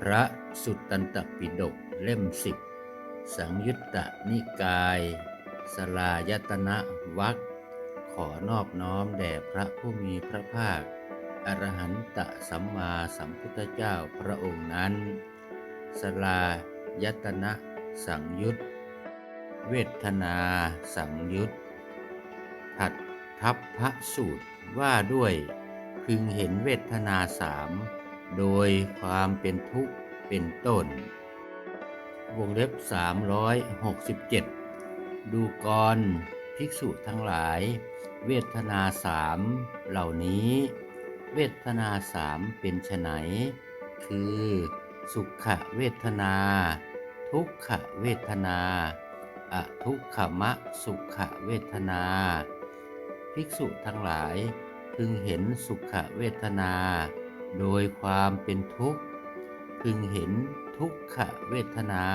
พระสุตตันตปิฎกเล่มสิบสังยุตตนิกาย สลายตนะวักขอนอบน้อมแด่พระผู้มีพระภาค อรหันตสัมมาสัมพุทธเจ้าพระองค์นั้น สลายตนะสังยุตเวทนาสังยุตถัดทัพพระสูตรว่าด้วยพึงเห็นเวทนาสาม โดยความเป็นทุกข์เป็นต้น วงเล็บ 367 ดูกรภิกษุทั้งหลาย เวทนาสามเหล่านี้ เวทนาสามเป็นไฉนคือสุขเวทนา ทุกขเวทนาอทุกขมะสุขเวทนา ภิกษุทั้งหลายพึงเห็นสุขเวทนา โดยความเป็นทุกข์พึงเห็นทุกขเวทนา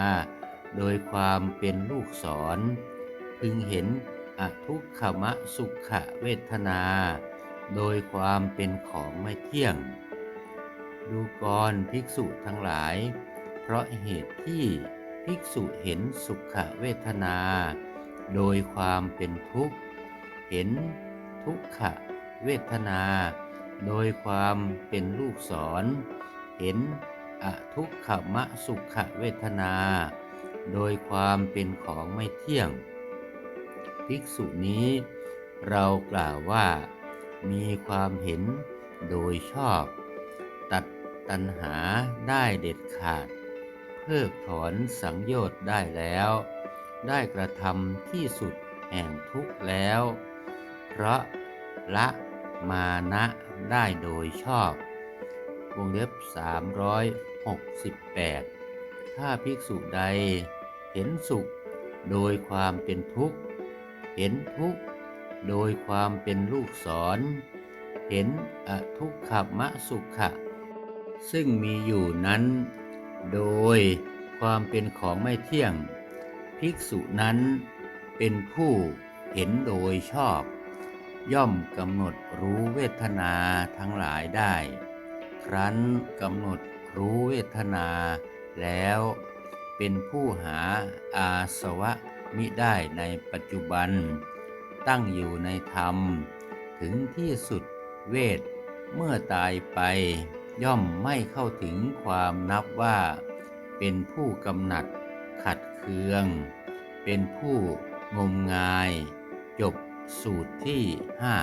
โดยความเป็นลูกศร พึงเห็นอทุกขมะสุขเวทนา โดยความเป็นของไม่เที่ยง ดูกรภิกษุทั้งหลาย เพราะเหตุที่ภิกษุเห็นสุขเวทนา โดยความเป็นทุกข์ เห็นทุกขเวทนา โดยความเป็นลูกศร เห็นอทุกขมะสุขเวทนา โดยความเป็นของไม่เที่ยง ภิกษุนี้เรากล่าวว่า มีความเห็นโดยชอบ ตัดตัณหาได้เด็ดขาด เพิกถอนสังโยชน์ได้แล้ว ได้กระทำที่สุดแห่งทุกข์แล้ว เพราะละ มานะได้โดยชอบ วงเล็บ 368 ถ้าภิกษุใดเห็นสุขโดยความเป็นทุกข์ เห็นทุกข์โดยความเป็นลูกศร เห็นอทุกขมะสุขะ ซึ่งมีอยู่นั้น โดยความเป็นของไม่เที่ยง ภิกษุนั้นเป็นผู้เห็นโดยชอบ ย่อมกำหนดรู้เวทนาทั้งหลายได้ ครั้นกำหนดรู้เวทนาแล้วเป็นผู้หาอาสวะมิได้ในปัจจุบัน ตั้งอยู่ในธรรม ถึงที่สุดเวทเมื่อตายไป ย่อมไม่เข้าถึงความนับว่า เป็นผู้กำหนัดขัดเคือง เป็นผู้งมงาย จบ สูตรที่ห้า